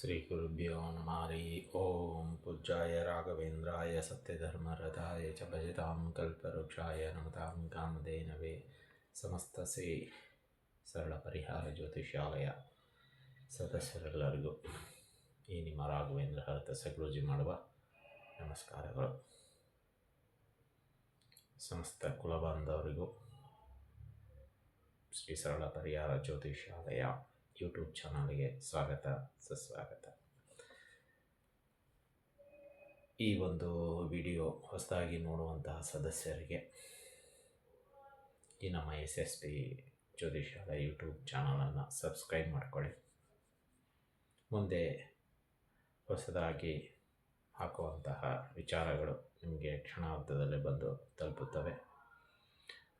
ಶ್ರೀ ಗುರುಭ್ಯೋ ನಮಃ ಹರಿ ಓಂ ಪೂಜಾಯ ರಾಘವೇಂದ್ರಾಯ ಸತ್ಯಧರ್ಮರಥಾಯ ಚ ಭಜತಾಂ ಕಲ್ಪವೃಕ್ಷಾಯ ನಮತಾಂ ಕಾಮಧೇನವೇ ಸಮಸ್ತ ಶ್ರೀ ಸರಳ ಪರಿಹಾರ ಜ್ಯೋತಿಷಾಲಯ ಸದಸ್ಯರೆಲ್ಲರಿಗೂ ಈ ನಿಮ್ಮ ರಾಘವೇಂದ್ರ ಹರತ ಮಾಡುವ ನಮಸ್ಕಾರಗಳು. ಸಮಸ್ತ ಕುಲಬಾಂಧವರಿಗೂ ಶ್ರೀ ಸರಳ ಪರಿಹಾರ ಜ್ಯೋತಿಷಾಲಯ ಯೂಟ್ಯೂಬ್ ಚಾನಲ್ಗೆ ಸ್ವಾಗತ, ಸುಸ್ವಾಗತ. ಈ ಒಂದು ವಿಡಿಯೋ ಹೊಸದಾಗಿ ನೋಡುವಂತಹ ಸದಸ್ಯರಿಗೆ ಈ ನಮ್ಮ S S P Jyotishala YouTube ಚಾನಲನ್ನು ಸಬ್ಸ್ಕ್ರೈಬ್ ಮಾಡಿಕೊಳ್ಳಿ. ಮುಂದೆ ಹೊಸದಾಗಿ ಹಾಕುವಂತಹ ವಿಚಾರಗಳು ನಿಮಗೆ ಕ್ಷಣಾರ್ಧದಲ್ಲಿ ಬಂದು ತಲುಪುತ್ತವೆ.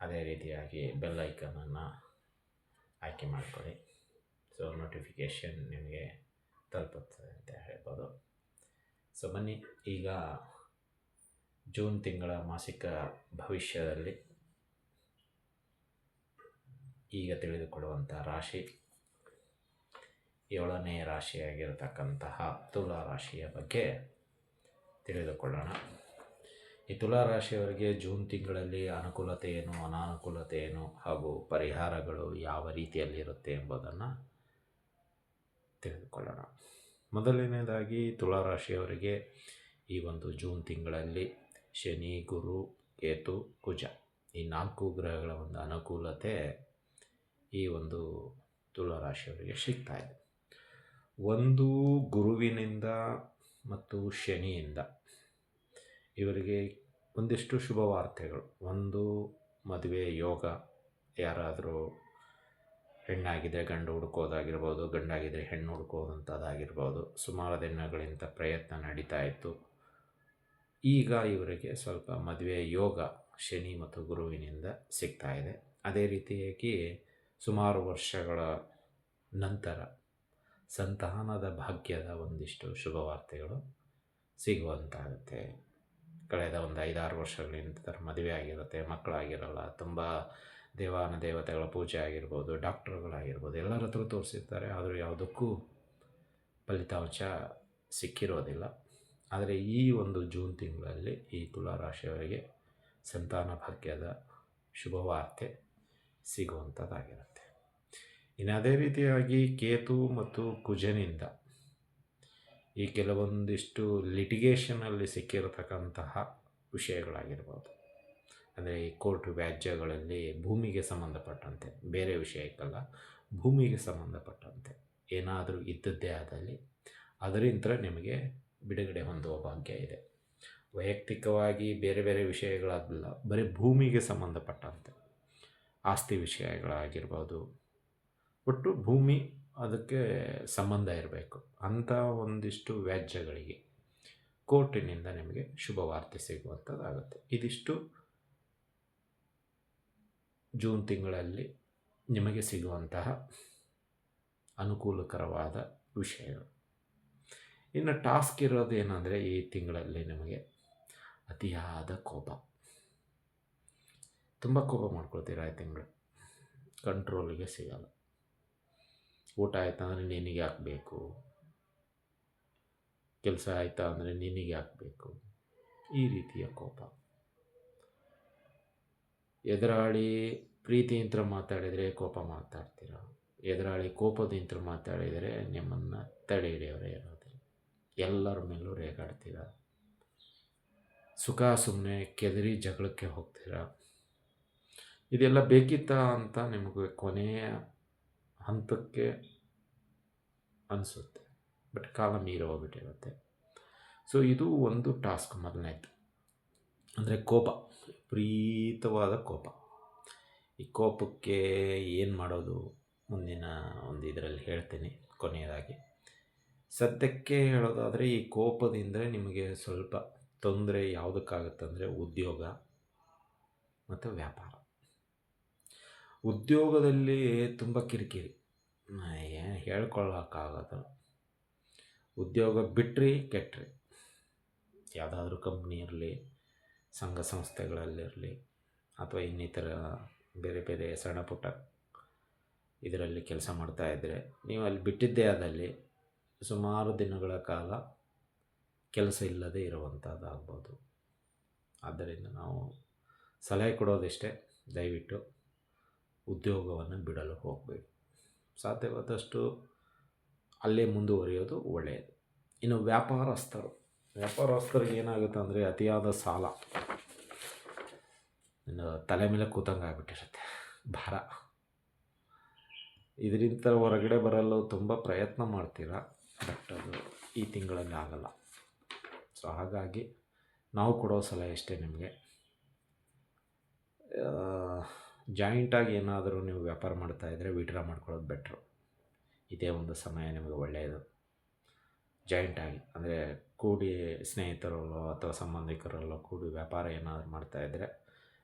ಅದೇ ರೀತಿಯಾಗಿ ಬೆಲ್ ಐಕನನ್ನು ಆಯ್ಕೆ ಮಾಡಿಕೊಳ್ಳಿ. ಸೊ ನೋಟಿಫಿಕೇಷನ್ ನಿಮಗೆ ತಲುಪುತ್ತದೆ ಅಂತ ಹೇಳ್ಬೋದು. ಸೊ ಬನ್ನಿ, ಈಗ ಜೂನ್ ತಿಂಗಳ ಮಾಸಿಕ ಭವಿಷ್ಯದಲ್ಲಿ ಈಗ ತಿಳಿದುಕೊಳ್ಳುವಂಥ ರಾಶಿ, ಏಳನೇ ರಾಶಿಯಾಗಿರತಕ್ಕಂತಹ ತುಲಾ ರಾಶಿಯ ಬಗ್ಗೆ ತಿಳಿದುಕೊಳ್ಳೋಣ. ಈ ತುಲಾ ರಾಶಿಯವರಿಗೆ ಜೂನ್ ತಿಂಗಳಲ್ಲಿ ಅನುಕೂಲತೆ ಏನು, ಅನಾನುಕೂಲತೆ ಏನು ಹಾಗೂ ಪರಿಹಾರಗಳು ಯಾವ ರೀತಿಯಲ್ಲಿರುತ್ತೆ ಎಂಬುದನ್ನು ತಿಳಿದುಕೊಳ್ಳೋಣ ಮೊದಲನೇದಾಗಿ ತುಲಾ ರಾಶಿಯವರಿಗೆ ಈ ಒಂದು ಜೂನ್ ತಿಂಗಳಲ್ಲಿ ಶನಿ, ಗುರು, ಕೇತು, ಕುಜ ಈ ನಾಲ್ಕು ಗ್ರಹಗಳ ಒಂದು ಅನುಕೂಲತೆ ಈ ಒಂದು ತುಲಾ ರಾಶಿಯವರಿಗೆ ಸಿಗ್ತಾ ಇದೆ. ಒಂದು ಗುರುವಿನಿಂದ ಮತ್ತು ಶನಿಯಿಂದ ಇವರಿಗೆ ಒಂದಿಷ್ಟು ಶುಭ ವಾರ್ತೆಗಳು ಒಂದು ಮದುವೆ ಯೋಗ, ಯಾರಾದರೂ ಹೆಣ್ಣಾಗಿದ್ದರೆ ಗಂಡು ಹುಡುಕೋದಾಗಿರ್ಬೋದು ಗಂಡಾಗಿದ್ದರೆ ಹೆಣ್ಣು ಹುಡುಕೋದಂಥದ್ದಾಗಿರ್ಬೋದು ಸುಮಾರು ದಿನಗಳಿಂದ ಪ್ರಯತ್ನ ನಡೀತಾ ಇತ್ತು. ಈಗ ಇವರಿಗೆ ಸ್ವಲ್ಪ ಮದುವೆ ಯೋಗ ಶನಿ ಮತ್ತು ಗುರುವಿನಿಂದ ಸಿಗ್ತಾ ಇದೆ. ಅದೇ ರೀತಿಯಾಗಿ ಸುಮಾರು ವರ್ಷಗಳ ನಂತರ ಸಂತಾನದ ಭಾಗ್ಯದ ಒಂದಿಷ್ಟು ಶುಭವಾರ್ತೆಗಳು ಸಿಗುವಂತಾಗುತ್ತೆ. ಕಳೆದ ಒಂದು ಐದಾರು ವರ್ಷಗಳಿಂದ ಮದುವೆ ಆಗಿರುತ್ತೆ ಮಕ್ಕಳಾಗಿರಲ್ಲ, ತುಂಬ ದೇವಾನ ದೇವತೆಗಳ ಪೂಜೆ ಆಗಿರ್ಬೋದು, ಡಾಕ್ಟ್ರುಗಳಾಗಿರ್ಬೋದು, ಎಲ್ಲರ ಹತ್ರ ತೋರಿಸಿರ್ತಾರೆ. ಆದರೂ ಯಾವುದಕ್ಕೂ ಫಲಿತಾಂಶ ಸಿಕ್ಕಿರೋದಿಲ್ಲ. ಆದರೆ ಈ ಒಂದು ಜೂನ್ ತಿಂಗಳಲ್ಲಿ ಈ ತುಲಾರಾಶಿಯವರಿಗೆ ಸಂತಾನ ಭಾಗ್ಯದ ಶುಭವಾರ್ತೆ ಸಿಗುವಂಥದ್ದಾಗಿರುತ್ತೆ. ಇನ್ನು ಅದೇ ರೀತಿಯಾಗಿ ಕೇತು ಮತ್ತು ಕುಜನಿಂದ ಈ ಕೆಲವೊಂದಿಷ್ಟು ಲಿಟಿಗೇಷನಲ್ಲಿ ಸಿಕ್ಕಿರತಕ್ಕಂತಹ ವಿಷಯಗಳಾಗಿರ್ಬೋದು. ಅಂದರೆ ಈ ಕೋರ್ಟ್ ವ್ಯಾಜ್ಯಗಳಲ್ಲಿ ಭೂಮಿಗೆ ಸಂಬಂಧಪಟ್ಟಂತೆ, ಬೇರೆ ವಿಷಯಕ್ಕಲ್ಲ ಭೂಮಿಗೆ ಸಂಬಂಧಪಟ್ಟಂತೆ ಏನಾದರೂ ಇದ್ದದ್ದೇ ಆದಲ್ಲಿ ಅದರಿಂದ ನಿಮಗೆ ಬಿಡುಗಡೆ ಹೊಂದುವ ಭಾಗ್ಯ ಇದೆ. ವೈಯಕ್ತಿಕವಾಗಿ ಬೇರೆ ಬೇರೆ ವಿಷಯಗಳಾದಲ್ಲ ಬರೀ ಭೂಮಿಗೆ ಸಂಬಂಧಪಟ್ಟಂತೆ ಆಸ್ತಿ ವಿಷಯಗಳಾಗಿರ್ಬೋದು, ಒಟ್ಟು ಭೂಮಿ ಅದಕ್ಕೆ ಸಂಬಂಧ ಇರಬೇಕು ಅಂಥ ಒಂದಿಷ್ಟು ವ್ಯಾಜ್ಯಗಳಿಗೆ ಕೋರ್ಟಿನಿಂದ ನಿಮಗೆ ಶುಭ ವಾರ್ತೆ ಸಿಗುವಂಥದ್ದಾಗುತ್ತೆ. ಇದಿಷ್ಟು ಜೂನ್ ತಿಂಗಳಲ್ಲಿ ನಿಮಗೆ ಸಿಗುವಂತಹ ಅನುಕೂಲಕರವಾದ ವಿಷಯಗಳು ಇನ್ನು ಟಾಸ್ಕ್ ಇರೋದು ಏನಂದರೆ ಈ ತಿಂಗಳಲ್ಲಿ ನಿಮಗೆ ಅತಿಯಾದ ಕೋಪ. ತುಂಬ ಕೋಪ ಮಾಡ್ಕೊಳ್ತೀರಾ ಈ ತಿಂಗಳು? ಕಂಟ್ರೋಲಿಗೆ ಸಿಗಲ್ಲ. ಊಟ ಆಯ್ತಾ ಅಂದರೆ ನಿನಗೆ ಹಾಕಬೇಕು ಕೆಲಸ ಆಯಿತಾ ಅಂದರೆ ನಿನಗೆ ಹಾಕಬೇಕು ಈ ರೀತಿಯ ಕೋಪ. ಎದುರಾಳಿ ಪ್ರೀತಿಯಿಂದ ಮಾತಾಡಿದರೆ ಕೋಪ ಮಾತಾಡ್ತೀರ? ಎದುರಾಳಿ ಕೋಪದಿಂದ ಮಾತಾಡಿದರೆ ನಿಮ್ಮನ್ನು ತಡೆ ಹಿಡಿಯೋರೇ ಇರೋದಿಲ್ಲ. ಎಲ್ಲರ ಮೇಲೂ ರೇಗಾಡ್ತೀರ? ಸುಖ ಸುಮ್ಮನೆ ಕೆದರಿ ಜಗಳಕ್ಕೆ ಹೋಗ್ತೀರ? ಇದೆಲ್ಲ ಬೇಕಿತ್ತಾ ಅಂತ ನಿಮಗೆ ಕೊನೆಯ ಹಂತಕ್ಕೆ ಅನಿಸುತ್ತೆ. ಬಟ್ ಕಾಲ ಮೀರಿ ಹೋಗ್ಬಿಟ್ಟಿರುತ್ತೆ. ಸೊ ಇದು ಒಂದು ಟಾಸ್ಕ್ ಮೊದಲನೇದು. ಅಂದರೆ ಕೋಪ, ವಿಪರೀತವಾದ ಕೋಪ. ಈ ಕೋಪಕ್ಕೆ ಏನು ಮಾಡೋದು? ಮುಂದಿನ ಒಂದು ಇದರಲ್ಲಿ ಹೇಳ್ತೀನಿ, ಕೊನೆಯದಾಗಿ. ಸದ್ಯಕ್ಕೆ ಹೇಳೋದಾದರೆ, ಈ ಕೋಪದಿಂದ ನಿಮಗೆ ಸ್ವಲ್ಪ ತೊಂದರೆ ಯಾವುದಕ್ಕಾಗುತ್ತಂದರೆ ಉದ್ಯೋಗ ಮತ್ತು ವ್ಯಾಪಾರ. ಉದ್ಯೋಗದಲ್ಲಿ ತುಂಬ ಕಿರಿಕಿರಿ. ಏನು ಹೇಳ್ಕೊಳ್ಳೋಕ್ಕಾಗೋದು ಉದ್ಯೋಗ ಬಿಟ್ಟರೆ ಕೆಟ್ಟರೆ ಯಾವುದಾದ್ರೂ ಕಂಪ್ನಿ ಇರಲಿ ಸಂಘ ಸಂಸ್ಥೆಗಳಲ್ಲಿರಲಿ ಅಥವಾ ಇನ್ನಿತರ ಬೇರೆ ಬೇರೆ ಸಣ್ಣ ಪುಟ್ಟ ಇದರಲ್ಲಿ ಕೆಲಸ ಮಾಡ್ತಾಯಿದ್ರೆ ನೀವು ಅಲ್ಲಿ ಬಿಟ್ಟಿದ್ದೇ ಆದಲ್ಲಿ ಸುಮಾರು ದಿನಗಳ ಕಾಲ ಕೆಲಸ ಇಲ್ಲದೆ ಇರುವಂಥದ್ದಾಗ್ಬೋದು. ಆದ್ದರಿಂದ ನಾವು ಸಲಹೆ ಕೊಡೋದಿಷ್ಟೇ, ದಯವಿಟ್ಟು ಉದ್ಯೋಗವನ್ನು ಬಿಡಲು ಹೋಗಬೇಡಿ. ಸಾಧ್ಯವಾದಷ್ಟು ಅಲ್ಲೇ ಮುಂದುವರಿಯೋದು ಒಳ್ಳೆಯದು. ಇನ್ನು ವ್ಯಾಪಾರಸ್ಥರು ವ್ಯಾಪಾರಸ್ಥರಿಗೆ ಏನಾಗುತ್ತೆ ಅಂದರೆ ಅತಿಯಾದ ಸಾಲ. ತಲೆ ಮೇಲೆ ಕೂತಂಗೆ ಆಗ್ಬಿಟ್ಟಿರುತ್ತೆ ಭಾರ. ಇದರಿಂದ ಹೊರಗಡೆ ಬರಲು ತುಂಬ ಪ್ರಯತ್ನ ಮಾಡ್ತೀರಾ? ಬಟ್ ಅದು ಈ ತಿಂಗಳಲ್ಲಿ ಆಗಲ್ಲ. ಸೊ ಹಾಗಾಗಿ ನಾವು ಕೊಡೋ ಸಲಹೆ ಇಷ್ಟೇ ನಿಮಗೆ. ಜಾಯಿಂಟಾಗಿ ಏನಾದರೂ ನೀವು ವ್ಯಾಪಾರ ಮಾಡ್ತಾ ಇದ್ದರೆ ವಿಡ್ರಾ ಮಾಡ್ಕೊಳ್ಳೋದು ಬೆಟ್ರು ಇದೇ ಒಂದು ಸಮಯ ನಿಮಗೆ ಒಳ್ಳೆಯದು. ಜಾಯಿಂಟಾಗಿ ಅಂದರೆ ಕೂಡಿ ಸ್ನೇಹಿತರಲ್ಲೋ ಅಥವಾ ಸಂಬಂಧಿಕರಲ್ಲೋ ಕೂಡಿ ವ್ಯಾಪಾರ ಏನಾದರೂ ಮಾಡ್ತಾಯಿದ್ರೆ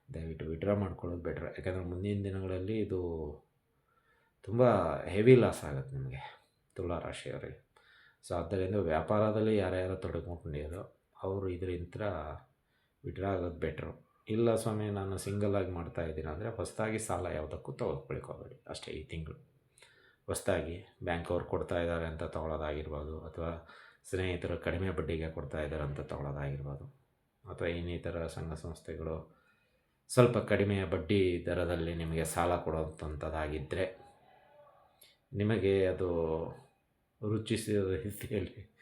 ದಯವಿಟ್ಟು ವಿಡ್ರಾ ಮಾಡ್ಕೊಳ್ಳೋದು ಬೆಟ್ರ್ ಯಾಕಂದರೆ ಮುಂದಿನ ದಿನಗಳಲ್ಲಿ ಇದು ತುಂಬ ಹೆವಿ ಲಾಸ್ ಆಗುತ್ತೆ ನಿಮಗೆ ತುಲಾ ರಾಶಿಯವರಿಗೆ. ಸೊ ಆದ್ದರಿಂದ ವ್ಯಾಪಾರದಲ್ಲಿ ಯಾರ್ಯಾರು ತೊಡಗಿಕೊಂಡಿರೋ ಅವರು ಇದರಿಂದ ವಿಡ್ರಾ ಆಗೋದು ಬೆಟ್ರು ಇಲ್ಲ ಸ್ವಾಮಿ, ನಾನು ಸಿಂಗಲಾಗಿ ಮಾಡ್ತಾ ಇದ್ದೀನಿ ಅಂದರೆ ಹೊಸದಾಗಿ ಸಾಲ ಯಾವುದಕ್ಕೂ ತೊಗೊಳ್ಕೊಳ್ಬೇಡಿ ಅಷ್ಟೇ ಈ ತಿಂಗಳು. ಹೊಸದಾಗಿ ಬ್ಯಾಂಕ್ ಅವ್ರು ಕೊಡ್ತಾ ಇದ್ದಾರೆ ಅಂತ ತೊಗೊಳೋದಾಗಿರ್ಬೋದು ಅಥವಾ ಸ್ನೇಹಿತರು ಕಡಿಮೆ ಬಡ್ಡಿಗೆ ಕೊಡ್ತಾ ಇದ್ದಾರೆ ಅಂತ ತೊಗೊಳೋದಾಗಿರ್ಬೋದು ಅಥವಾ ಇನ್ನಿತರ ಸಂಘ ಸಂಸ್ಥೆಗಳು ಸ್ವಲ್ಪ ಕಡಿಮೆ ಬಡ್ಡಿ ದರದಲ್ಲಿ ನಿಮಗೆ ಸಾಲ ಕೊಡೋಂಥದ್ದಾಗಿದ್ದರೆ ನಿಮಗೆ ಅದು ರುಚಿಸಿದ ರೀತಿಯಲ್ಲಿ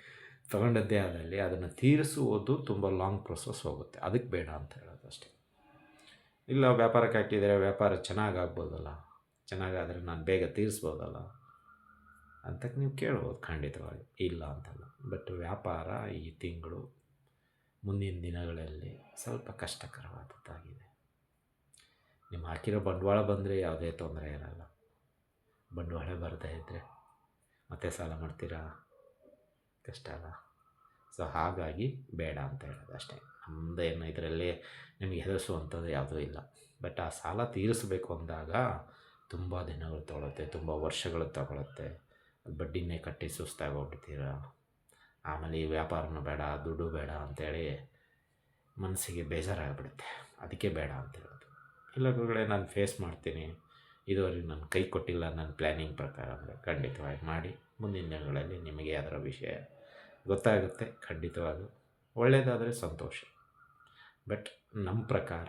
ತಗೊಂಡದ್ದೇ ಆದಲ್ಲಿ ಅದನ್ನು ತೀರಿಸುವುದು ತುಂಬ ಲಾಂಗ್ ಪ್ರೊಸೆಸ್ ಹೋಗುತ್ತೆ. ಅದಕ್ಕೆ ಬೇಡ ಅಂತ ಹೇಳೋದು ಅಷ್ಟೇ. ಇಲ್ಲ ವ್ಯಾಪಾರಕ್ಕೆ ಹಾಕಿದರೆ ವ್ಯಾಪಾರ ಚೆನ್ನಾಗಾಗ್ಬೋದಲ್ಲ. ಚೆನ್ನಾಗಾದರೆ ನಾನು ಬೇಗ ತೀರಿಸ್ಬೋದಲ್ಲ? ಅಂತ ನೀವು ಕೇಳ್ಬೋದು ಖಂಡಿತವಾಗಿ. ಇಲ್ಲ ಅಂತಲ್ಲ. ಬಟ್ ವ್ಯಾಪಾರ ಈ ತಿಂಗಳು ಮುಂದಿನ ದಿನಗಳಲ್ಲಿ ಸ್ವಲ್ಪ ಕಷ್ಟಕರವಾದದ್ದಾಗಿದೆ. ನಿಮ್ಮ ಹಾಕಿರೋ ಬಂಡವಾಳ ಬಂದರೆ ಯಾವುದೇ ತೊಂದರೆ ಇರಲ್ಲ. ಬಂಡವಾಳ ಬರದೇ ಇದ್ದರೆ ಮತ್ತೆ ಸಾಲ ಮಾಡ್ತೀರಾ? ಕಷ್ಟ ಅಲ್ಲ. ಸೊ ಹಾಗಾಗಿ ಬೇಡ ಅಂತ ಹೇಳೋದು ಅಷ್ಟೇ. ನಮ್ಮದೇನು ಇದರಲ್ಲಿ ನಿಮಗೆ ಹೆದರಿಸುವಂಥದ್ದು ಯಾವುದೂ ಇಲ್ಲ. ಬಟ್ ಆ ಸಾಲ ತೀರಿಸಬೇಕು ಅಂದಾಗ ತುಂಬ ದಿನಗಳು ತೊಗೊಳುತ್ತೆ, ತುಂಬ ವರ್ಷಗಳು ತಗೊಳ್ಳುತ್ತೆ ಬಡ್ಡಿನೇ ಕಟ್ಟಿ ಸುಸ್ತಾಗೋಗ್ಬಿಡ್ತೀರ ಆಮೇಲೆ ಈ ವ್ಯಾಪಾರನೂ ಬೇಡ, ದುಡ್ಡು ಬೇಡ ಅಂಥೇಳಿ ಮನಸ್ಸಿಗೆ ಬೇಜಾರಾಗ್ಬಿಡುತ್ತೆ. ಅದಕ್ಕೆ ಬೇಡ ಅಂತ ಹೇಳೋದು ಇಲ್ಲ ನಾನು ಫೇಸ್ ಮಾಡ್ತೀನಿ. ಇದುವರೆಗೆ ನಾನು ಕೈ ಕೊಟ್ಟಿಲ್ಲ ನನ್ನ ಪ್ಲ್ಯಾನಿಂಗ್ ಪ್ರಕಾರ ಅಂದರೆ ಖಂಡಿತವಾಗಿ ಮಾಡಿ. ಮುಂದಿನ ದಿನಗಳಲ್ಲಿ ನಿಮಗೆ ಅದರ ವಿಷಯ ಗೊತ್ತಾಗುತ್ತೆ ಖಂಡಿತವಾಗೂ ಒಳ್ಳೆಯದಾದರೆ ಸಂತೋಷ. ಬಟ್ ನಮ್ಮ ಪ್ರಕಾರ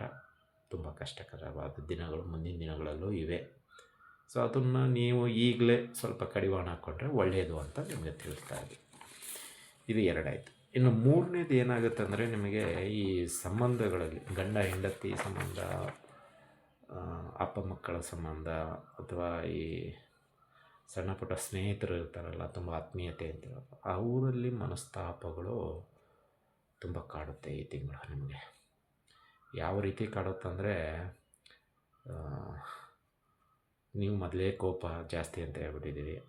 ತುಂಬ ಕಷ್ಟಕರವಾದ ದಿನಗಳು ಮುಂದಿನ ದಿನಗಳಲ್ಲೂ ಇವೆ. ಸೊ ಅದನ್ನು ನೀವು ಈಗಲೇ ಸ್ವಲ್ಪ ಕಡಿವಾಣ ಹಾಕ್ಕೊಂಡ್ರೆ ಒಳ್ಳೆಯದು ಅಂತ ನಿಮಗೆ ತಿಳಿಸ್ತಾ ಇದೆ ಇದು ಎರಡಾಯಿತು. ಇನ್ನು ಮೂರನೇದು ಏನಾಗುತ್ತೆ ಅಂದರೆ ನಿಮಗೆ ಈ ಸಂಬಂಧಗಳಲ್ಲಿ, ಗಂಡ, ಹೆಂಡತಿ ಸಂಬಂಧ ಅಪ್ಪ, ಮಕ್ಕಳ ಸಂಬಂಧ ಅಥವಾ ಈ ಸಣ್ಣ ಪುಟ್ಟ ಸ್ನೇಹಿತರು ಇರ್ತಾರಲ್ಲ, ತುಂಬ ಆತ್ಮೀಯತೆ ಅಂತ ಅವರಲ್ಲಿ ಮನಸ್ತಾಪಗಳು ತುಂಬ ಕಾಡುತ್ತೆ ಈ ತಿಂಗಳು ನಿಮಗೆ. ಯಾವ ರೀತಿ ಕಾಡುತ್ತಂದರೆ ನೀವು ಮೊದಲೇ ಕೋಪ ಜಾಸ್ತಿ ಅಂತ ಹೇಳ್ಬಿಟ್ಟಿದ್ದೀರಿ.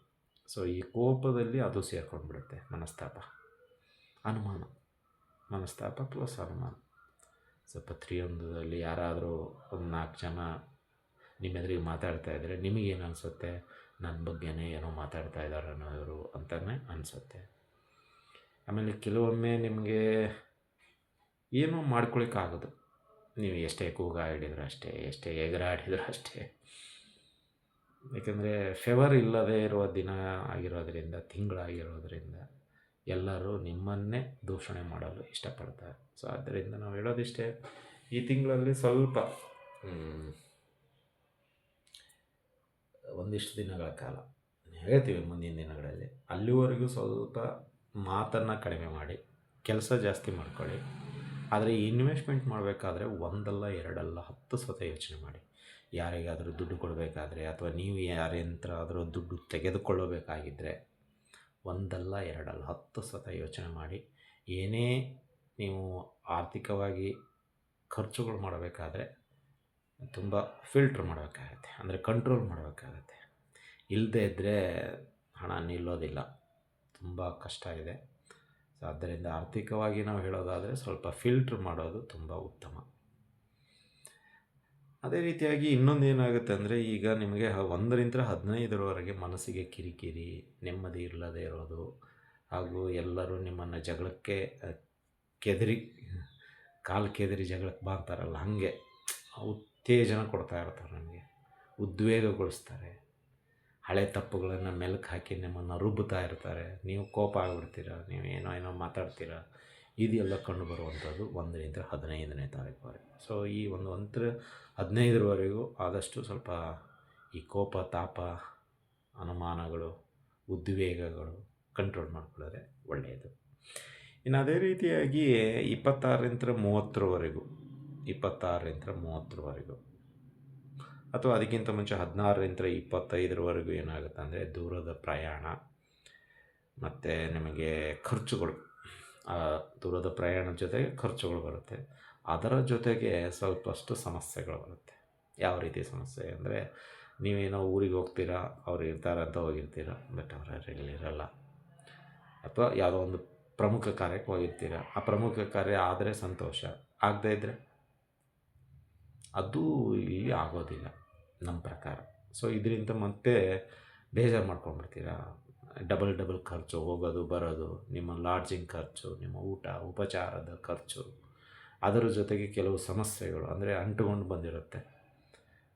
ಸೊ ಈ ಕೋಪದಲ್ಲಿ ಅದು ಸೇರ್ಕೊಂಡ್ಬಿಡುತ್ತೆ, ಮನಸ್ತಾಪ. ಅನುಮಾನ. ಮನಸ್ತಾಪ ಪ್ಲಸ್ ಅನುಮಾನ. ಸೊ ಪ್ರತಿಯೊಂದರಲ್ಲಿ ಯಾರಾದರೂ ಒಂದು ನಾಲ್ಕು ಜನ ನಿಮ್ಮ ಎದುರಿಗೆ ಮಾತಾಡ್ತಾ ಇದ್ದರೆ ನಿಮಗೇನು ಅನಿಸುತ್ತೆ? ನನ್ನ ಬಗ್ಗೆನೇ ಏನೋ ಮಾತಾಡ್ತಾ ಇದ್ದಾರೆ ಅನ್ನೋರು ಅಂತಲೇ ಅನಿಸುತ್ತೆ. ಆಮೇಲೆ ಕೆಲವೊಮ್ಮೆ ನಿಮಗೆ ಏನೋ ಮಾಡ್ಕೊಳಿಕ್ಕಾಗೋದು. ನೀವು ಎಷ್ಟೇ ಕೂಗ ಅಷ್ಟೇ, ಎಷ್ಟೇ ಎಗರಾಡಿದ್ರು ಅಷ್ಟೇ. ಏಕೆಂದರೆ ಫೆವರ್ ಇಲ್ಲದೇ ಇರುವ ದಿನ ಆಗಿರೋದರಿಂದ ತಿಂಗಳಾಗಿರೋದ್ರಿಂದ ಎಲ್ಲರೂ ನಿಮ್ಮನ್ನೇ ದೂಷಣೆ ಮಾಡಲು ಇಷ್ಟಪಡ್ತಾರೆ. ಸೊ ಆದ್ದರಿಂದ ನಾವು ಹೇಳೋದಿಷ್ಟೇ, ಈ ತಿಂಗಳಲ್ಲಿ ಸ್ವಲ್ಪ ಒಂದಿಷ್ಟು ದಿನಗಳ ಕಾಲ ಹೇಳ್ತೀವಿ ಮುಂದಿನ ದಿನಗಳಲ್ಲಿ, ಅಲ್ಲಿವರೆಗೂ ಸ್ವಲ್ಪ ಮಾತನ್ನು ಕಡಿಮೆ ಮಾಡಿ, ಕೆಲಸ ಜಾಸ್ತಿ ಮಾಡ್ಕೊಳ್ಳಿ. ಆದರೆ ಇನ್ವೆಸ್ಟ್ಮೆಂಟ್ ಮಾಡಬೇಕಾದ್ರೆ ಒಂದಲ್ಲ, ಎರಡಲ್ಲ, ಹತ್ತು ಸತ ಯೋಚನೆ ಮಾಡಿ. ಯಾರಿಗಾದರೂ ದುಡ್ಡು ಕೊಡಬೇಕಾದ್ರೆ ಅಥವಾ ನೀವು ಯಾರಿಂತಾದರೂ ದುಡ್ಡು ತೆಗೆದುಕೊಳ್ಳಬೇಕಾಗಿದ್ದರೆ ಒಂದಲ್ಲ, ಎರಡಲ್ಲ, ಹತ್ತು ಸತ ಯೋಚನೆ ಮಾಡಿ. ಏನೇ ನೀವು ಆರ್ಥಿಕವಾಗಿ ಖರ್ಚುಗಳು ಮಾಡಬೇಕಾದ್ರೆ ತುಂಬ ಫಿಲ್ಟ್ರ್ ಮಾಡಬೇಕಾಗತ್ತೆ, ಅಂದರೆ ಕಂಟ್ರೋಲ್ ಮಾಡಬೇಕಾಗತ್ತೆ. ಇಲ್ಲದೇ ಇದ್ದರೆ ಹಣ ನಿಲ್ಲೋದಿಲ್ಲ. ತುಂಬ ಕಷ್ಟ ಇದೆ. ಆದ್ದರಿಂದ ಆರ್ಥಿಕವಾಗಿ ನಾವು ಹೇಳೋದಾದರೆ ಸ್ವಲ್ಪ ಫಿಲ್ಟ್ರ್ ಮಾಡೋದು ತುಂಬ ಉತ್ತಮ. ಅದೇ ರೀತಿಯಾಗಿ ಇನ್ನೊಂದು ಏನಾಗುತ್ತೆ ಅಂದರೆ ಈಗ ನಿಮಗೆ ಒಂದರಿಂದ ಹದಿನೈದರವರೆಗೆ ಮನಸ್ಸಿಗೆ ಕಿರಿಕಿರಿ, ನೆಮ್ಮದಿ ಇಲ್ಲದೆ ಇರೋದು, ಹಾಗೂ ಎಲ್ಲರೂ ನಿಮ್ಮನ್ನು ಜಗಳಕ್ಕೆ ಕೆದರಿ, ಕಾಲು ಕೆದರಿ ಜಗಳಕ್ಕೆ ಬಾ ಅಂತಾರಲ್ಲ ಹಾಗೆ, ಉತ್ತೇಜನ ಕೊಡ್ತಾ ಇರ್ತಾರೆ ನಮಗೆ, ಉದ್ವೇಗಗೊಳಿಸ್ತಾರೆ. ಹಳೆ ತಪ್ಪುಗಳನ್ನು ಮೆಲುಕು ಹಾಕಿ ನಿಮ್ಮನ್ನು ರುಬ್ಬುತ್ತಾ ಇರ್ತಾರೆ. ನೀವು ಕೋಪ ಆಗಿಬಿಡ್ತೀರ? ನೀವು ಏನೋ ಏನೋ ಮಾತಾಡ್ತೀರ? ಇದೆಲ್ಲ ಕಂಡು ಬರುವಂಥದ್ದು ಒಂದರಿಂದ ಹದಿನೈದನೇ ತಾರೀಕುವರೆಗೆ ಸೊ ಈ ಒಂದು ಒಂತರ ಹದಿನೈದರವರೆಗೂ ಆದಷ್ಟು ಸ್ವಲ್ಪ ಈ ಕೋಪ, ತಾಪ, ಅನುಮಾನಗಳು, ಉದ್ವೇಗಗಳು ಕಂಟ್ರೋಲ್ ಮಾಡ್ಕೊಳ್ಳೋದೆ ಒಳ್ಳೆಯದು. ಇನ್ನು ಅದೇ ರೀತಿಯಾಗಿ ಇಪ್ಪತ್ತಾರರಿಂದ ಮೂವತ್ತರವರೆಗೂ ಇಪ್ಪತ್ತಾರರಿಂದ ಮೂವತ್ತರವರೆಗೂ ಅಥವಾ ಅದಕ್ಕಿಂತ ಮುಂಚೆ ಹದಿನಾರರಿಂದ ಇಪ್ಪತ್ತೈದರವರೆಗೂ ಏನಾಗುತ್ತೆ ಅಂದರೆ ದೂರದ ಪ್ರಯಾಣ ಮತ್ತು ನಿಮಗೆ ಖರ್ಚುಗಳು ದೂರದ ಪ್ರಯಾಣದ ಜೊತೆಗೆ ಖರ್ಚುಗಳು ಬರುತ್ತೆ. ಅದರ ಜೊತೆಗೆ ಸ್ವಲ್ಪಷ್ಟು ಸಮಸ್ಯೆಗಳು ಬರುತ್ತೆ. ಯಾವ ರೀತಿ ಸಮಸ್ಯೆ ಅಂದರೆ ನೀವೇನೋ ಊರಿಗೆ ಹೋಗ್ತೀರಾ, ಅವ್ರು ಇರ್ತಾರೆ ಅಂತ ಹೋಗಿರ್ತೀರ ಬಟ್ ಅವ್ರ ಇರಲ್ಲ. ಅಥವಾ ಯಾವುದೋ ಒಂದು ಪ್ರಮುಖ ಕಾರ್ಯಕ್ಕೆ ಹೋಗಿರ್ತೀರ, ಆ ಪ್ರಮುಖ ಕಾರ್ಯ ಆದರೆ ಸಂತೋಷ. ಆಗದೇ ಇದ್ದರೆ ಅದು ಇಲ್ಲಿ ಆಗೋದಿಲ್ಲ. ನಮ್ಮ ಪ್ರಕಾರ. ಸೊ ಇದರಿಂದ ಮತ್ತೆ ಬೇಜಾರು ಮಾಡ್ಕೊಂಡ್ಬಿಡ್ತೀರಾ. ಡಬಲ್ ಡಬಲ್ ಖರ್ಚು, ಹೋಗೋದು, ಬರೋದು, ನಿಮ್ಮ ಲಾಡ್ಜಿಂಗ್ ಖರ್ಚು, ನಿಮ್ಮ ಊಟ, ಉಪಚಾರದ ಖರ್ಚು. ಅದರ ಜೊತೆಗೆ ಕೆಲವು ಸಮಸ್ಯೆಗಳು ಅಂದರೆ ಅಂಟುಕೊಂಡು ಬಂದಿರುತ್ತೆ.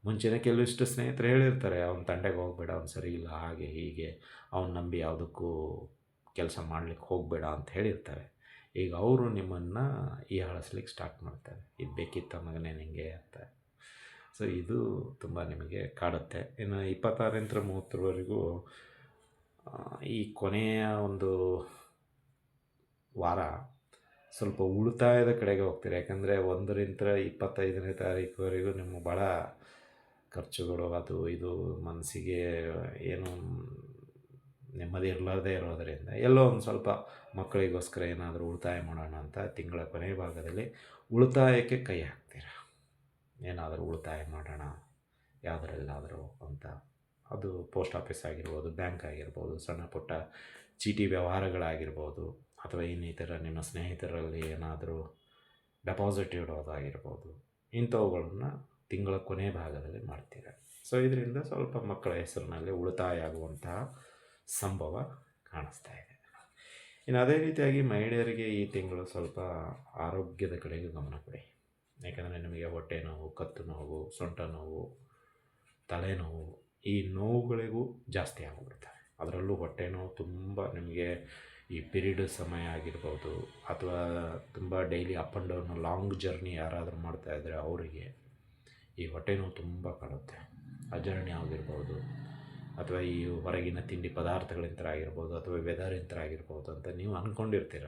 ಮುಂಚೆನೇ ಕೆಲವಿಷ್ಟು ಸ್ನೇಹಿತರು ಹೇಳಿರ್ತಾರೆ, ಅವ್ನ ತಂಡೆಗೆ ಹೋಗಬೇಡ, ಅವ್ನು ಸರಿ ಇಲ್ಲ, ಹಾಗೆ, ಹೀಗೆ, ಅವ್ನು ನಂಬಿ ಯಾವುದಕ್ಕೂ ಕೆಲಸ ಮಾಡಲಿಕ್ಕೆ ಹೋಗಬೇಡ ಅಂತ ಹೇಳಿರ್ತಾರೆ. ಈಗ ಅವರು ನಿಮ್ಮನ್ನು ಈ ಹಳಸ್ಲಿಕ್ಕೆ ಸ್ಟಾರ್ಟ್ ಮಾಡ್ತಾರೆ. ಇದು ಬೇಕಿತ್ತ ಮಗನೇ ನಿನಗೆ ಅಂತ. ಸೊ ಇದು ತುಂಬ ನಿಮಗೆ ಕಾಡುತ್ತೆ. ಇನ್ನು ಇಪ್ಪತ್ತಾರರಿಂದ ಮೂವತ್ತರವರೆಗೂ ಈ ಕೊನೆಯ ಒಂದು ವಾರ ಸ್ವಲ್ಪ ಉಳಿತಾಯದ ಕಡೆಗೆ ಹೋಗ್ತೀರಿ. ಯಾಕಂದರೆ ಒಂದರಿಂದ ಇಪ್ಪತ್ತೈದನೇ ತಾರೀಕುವರೆಗೂ ನಿಮ್ಮ ಭಾಳ ಖರ್ಚುಗಳು, ಅದು ಇದು ಮನಸ್ಸಿಗೆ ಏನು ನೆಮ್ಮದಿ ಇರಲಾರ್ದೇ ಇರೋದರಿಂದ ಎಲ್ಲೋ ಒಂದು ಸ್ವಲ್ಪ ಮಕ್ಕಳಿಗೋಸ್ಕರ ಏನಾದರೂ ಉಳಿತಾಯ ಮಾಡೋಣ ಅಂತ ತಿಂಗಳ ಕೊನೆಯ ಭಾಗದಲ್ಲಿ ಉಳಿತಾಯಕ್ಕೆ ಕೈ ಹಾಕ್ತೀರ? ಏನಾದರೂ ಉಳಿತಾಯ ಮಾಡೋಣ, ಯಾವುದರಲ್ಲಾದರೂ ಅಂತ. ಅದು ಪೋಸ್ಟ್ ಆಫೀಸ್ ಆಗಿರ್ಬೋದು, ಬ್ಯಾಂಕ್ ಆಗಿರ್ಬೋದು, ಸಣ್ಣ ಪುಟ್ಟ ಚೀಟಿ ವ್ಯವಹಾರಗಳಾಗಿರ್ಬೋದು, ಅಥವಾ ಇನ್ನಿತರ ನಿಮ್ಮ ಸ್ನೇಹಿತರಲ್ಲಿ ಏನಾದರೂ ಡೆಪಾಸಿಟ್ ಇಡೋದಾಗಿರ್ಬೋದು, ಇಂಥವುಗಳನ್ನು ತಿಂಗಳ ಕೊನೆ ಭಾಗದಲ್ಲಿ ಮಾಡ್ತೀರ. ಸೊ, ಇದರಿಂದ ಸ್ವಲ್ಪ ಮಕ್ಕಳ ಹೆಸರಿನಲ್ಲಿ ಉಳಿತಾಯ ಆಗುವಂತಹ ಸಂಭವ ಕಾಣಿಸ್ತಾ ಇದೆ. ಇನ್ನು ಅದೇ ರೀತಿಯಾಗಿ ಮಹಿಳೆಯರಿಗೆ ಈ ತಿಂಗಳು ಸ್ವಲ್ಪ ಆರೋಗ್ಯದ ಕಡೆಗೆ ಗಮನ ಕೊಡಿ. ಯಾಕಂದರೆ ನಿಮಗೆ ಹೊಟ್ಟೆ ನೋವು, ಕತ್ತು ನೋವು, ಸೊಂಟ ನೋವು ತಲೆನೋವು ಈ ನೋವುಗಳಿಗೂ ಜಾಸ್ತಿ ಆಗಿಬಿಡ್ತವೆ ಅದರಲ್ಲೂ ಹೊಟ್ಟೆ ನೋವು ತುಂಬ ನಿಮಗೆ ಈ ಪಿರಿಯಡ್ ಸಮಯ ಆಗಿರ್ಬೋದು ಅಥವಾ ತುಂಬ daily up and down, long journey ಯಾರಾದರೂ ಮಾಡ್ತಾಯಿದ್ರೆ ಅವರಿಗೆ ಈ ಹೊಟ್ಟೆ ನೋವು ತುಂಬ ಕಾಡುತ್ತೆ ಅಜರ್ಣಿ ಆಗಿರ್ಬೋದು ಅಥವಾ ಈ ಹೊರಗಿನ ತಿಂಡಿ ಪದಾರ್ಥಗಳಿಂದ ಆಗಿರ್ಬೋದು ಅಥವಾ ವೆದರಿಂತ ಆಗಿರ್ಬೋದು ಅಂತ ನೀವು ಅಂದ್ಕೊಂಡಿರ್ತೀರ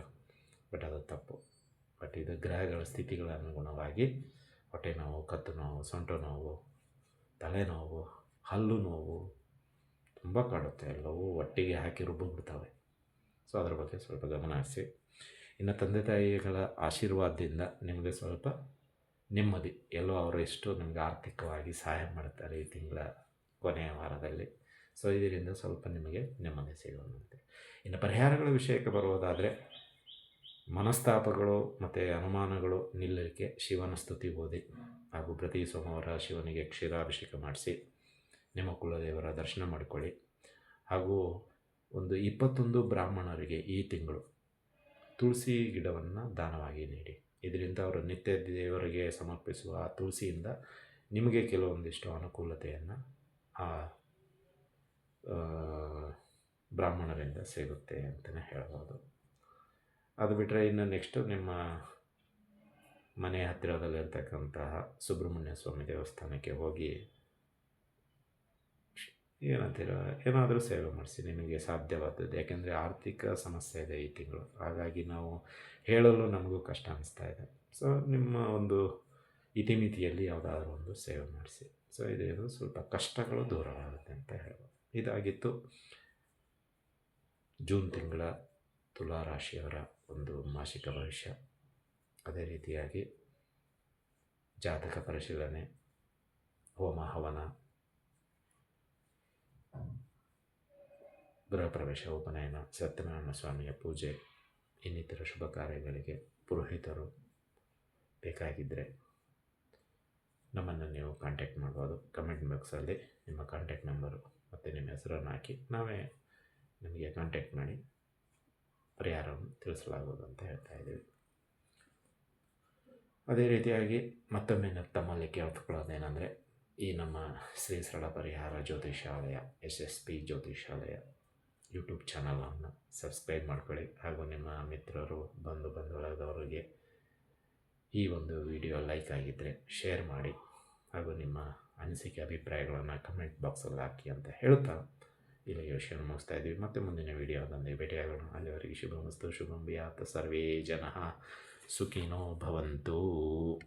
ಬಟ್ ಅದು ತಪ್ಪು. ಬಟ್ ಇದು ಗ್ರಹಗಳ ಸ್ಥಿತಿಗಳ ಅನುಗುಣವಾಗಿ ಹೊಟ್ಟೆ ನೋವು, ಕತ್ತು ನೋವು, ಸೊಂಟ ನೋವು ತಲೆನೋವು ಹಲ್ಲು ನೋವು ತುಂಬ ಕಾಡುತ್ತೆ. ಎಲ್ಲವೂ ಒಟ್ಟಿಗೆ ಹಾಕಿ ರುಬ್ಬಿಬಿಡ್ತವೆ. ಸೊ ಅದರ ಬಗ್ಗೆ ಸ್ವಲ್ಪ ಗಮನ ಹರಿಸಿ. ಇನ್ನು ತಂದೆ ತಾಯಿಗಳ ಆಶೀರ್ವಾದದಿಂದ ನಿಮಗೆ ಸ್ವಲ್ಪ ನೆಮ್ಮದಿ. ಎಲ್ಲೋ ಅವರು ಎಷ್ಟು ನಿಮಗೆ ಆರ್ಥಿಕವಾಗಿ ಸಹಾಯ ಮಾಡ್ತಾರೆ ಈ ತಿಂಗಳ ಕೊನೆಯ ವಾರದಲ್ಲಿ. ಸೊ ಇದರಿಂದ ಸ್ವಲ್ಪ ನಿಮಗೆ ನೆಮ್ಮದಿ ಸಿಗುವಂತೆ ಇನ್ನು ಪರಿಹಾರಗಳ ವಿಷಯಕ್ಕೆ ಬರುವುದಾದರೆ ಮನಸ್ತಾಪಗಳು ಮತ್ತು ಅನುಮಾನಗಳು ನಿಲ್ಲಲಿಕ್ಕೆ ಶಿವನ ಸ್ತುತಿ ಓದಿ ಹಾಗೂ ಪ್ರತಿ ಸೋಮವಾರ ಶಿವನಿಗೆ ಕ್ಷೀರಾಭಿಷೇಕ ಮಾಡಿಸಿ ನಿಮ್ಮ ಕುಲದೇವರ ದರ್ಶನ ಮಾಡಿಕೊಳ್ಳಿ. ಹಾಗೂ ಒಂದು ಇಪ್ಪತ್ತೊಂದು ಬ್ರಾಹ್ಮಣರಿಗೆ ಈ ತಿಂಗಳು ತುಳಸಿ ಗಿಡವನ್ನು ದಾನವಾಗಿ ನೀಡಿ. ಇದರಿಂದ ಅವರು ನಿತ್ಯ ದೇವರಿಗೆ ಸಮರ್ಪಿಸುವ ಆ ತುಳಸಿಯಿಂದ ನಿಮಗೆ ಕೆಲವೊಂದಿಷ್ಟು ಅನುಕೂಲತೆಯನ್ನು ಆ, ಬ್ರಾಹ್ಮಣರಿಂದ ಸಿಗುತ್ತೆ ಅಂತಲೇ ಹೇಳ್ಬೋದು. ಅದು ಬಿಟ್ಟರೆ ಇನ್ನು ನೆಕ್ಸ್ಟು ನಿಮ್ಮ ಮನೆ ಹತ್ತಿರದಲ್ಲಿರ್ತಕ್ಕಂತಹ ಸುಬ್ರಹ್ಮಣ್ಯ ಸ್ವಾಮಿ ದೇವಸ್ಥಾನಕ್ಕೆ ಹೋಗಿ ಏನಂತೀರ? ಏನಾದರೂ ಸೇವೆ ಮಾಡಿಸಿ, ನಿಮಗೆ ಸಾಧ್ಯವಾದದ್ದು ಯಾಕೆಂದರೆ ಆರ್ಥಿಕ ಸಮಸ್ಯೆ ಇದೆ ಈ ತಿಂಗಳು. ಹಾಗಾಗಿ ನಾವು ಹೇಳಲು ನಮಗೂ ಕಷ್ಟ ಅನ್ನಿಸ್ತಾ ಇದೆ. ಸೊ ನಿಮ್ಮ ಒಂದು ಇತಿಮಿತಿಯಲ್ಲಿ ಯಾವುದಾದ್ರೂ ಒಂದು ಸೇವೆ ಮಾಡಿಸಿ. ಸೊ ಇದು ಸ್ವಲ್ಪ ಕಷ್ಟಗಳು ದೂರವಾಗುತ್ತೆ ಅಂತ ಹೇಳ್ಬೋದು. ಇದಾಗಿತ್ತು ಜೂನ್ ತಿಂಗಳ ತುಲಾ ರಾಶಿಯವರ ಒಂದು ಮಾಸಿಕ ಭವಿಷ್ಯ. ಅದೇ ರೀತಿಯಾಗಿ ಜಾತಕ ಪರಿಶೀಲನೆ ಹೋಮ ಹವನ ಗೃಹ ಪ್ರವೇಶ, ಉಪನಯನ, ಸತ್ಯನಾರಾಯಣ ಸ್ವಾಮಿಯ ಪೂಜೆ, ಇನ್ನಿತರ ಶುಭ ಕಾರ್ಯಗಳಿಗೆ ಪುರೋಹಿತರು ಬೇಕಾಗಿದ್ದರೆ ನಮ್ಮನ್ನು ನೀವು ಕಾಂಟ್ಯಾಕ್ಟ್ ಮಾಡ್ಬೋದು. ಕಮೆಂಟ್ ಬಾಕ್ಸಲ್ಲಿ ನಿಮ್ಮ ಕಾಂಟ್ಯಾಕ್ಟ್ ನಂಬರು ಮತ್ತು ನಿಮ್ಮ ಹೆಸರನ್ನು ಹಾಕಿ ನಾವೇ ನಿಮಗೆ ಕಾಂಟ್ಯಾಕ್ಟ್ ಮಾಡಿ ಪರಿಹಾರವನ್ನು ತಿಳಿಸಲಾಗುವುದು ಅಂತ ಹೇಳ್ತಾ ಇದ್ದೀವಿ. ಅದೇ ರೀತಿಯಾಗಿ ಮತ್ತೊಮ್ಮೆ ತಮ್ಮಲ್ಲಿ ಕೇಳ್ಕೊಳ್ಳೋದೇನೆಂದರೆ ಈ ನಮ್ಮ Shri Sarala Parihara Jyotishalaya, S S P Jyotishalaya YouTube ಚಾನಲನ್ನು ಸಬ್ಸ್ಕ್ರೈಬ್ ಮಾಡ್ಕೊಳ್ಳಿ. ಹಾಗೂ ನಿಮ್ಮ ಮಿತ್ರರು, ಬಂಧು ಬಂಧುಗಳಾದವರಿಗೆ ಈ ಒಂದು ವಿಡಿಯೋ ಲೈಕ್ ಆಗಿದ್ದರೆ ಶೇರ್ ಮಾಡಿ. ಹಾಗೂ ನಿಮ್ಮ ಅನಿಸಿಕೆ, ಅಭಿಪ್ರಾಯಗಳನ್ನು ಕಮೆಂಟ್ ಬಾಕ್ಸಲ್ಲಿ ಹಾಕಿ ಅಂತ ಹೇಳ್ತಾ ಇಲ್ಲಿಗೆ ಯೋಚನೆ ಮುಗಿಸ್ತಾ ಇದ್ದೀವಿ. ಮತ್ತೆ ಮುಂದಿನ ವಿಡಿಯೋದಲ್ಲಿ ಭೇಟಿಯಾಗೋಣ. ಅಲ್ಲಿವರೆಗೆ ಶುಭಮಸ್ತು, ಶುಭಂ ಬಿಯಾತ್ ಸರ್ವೇ ಜನ ಸುಖಿನೋ ಭವಂತು.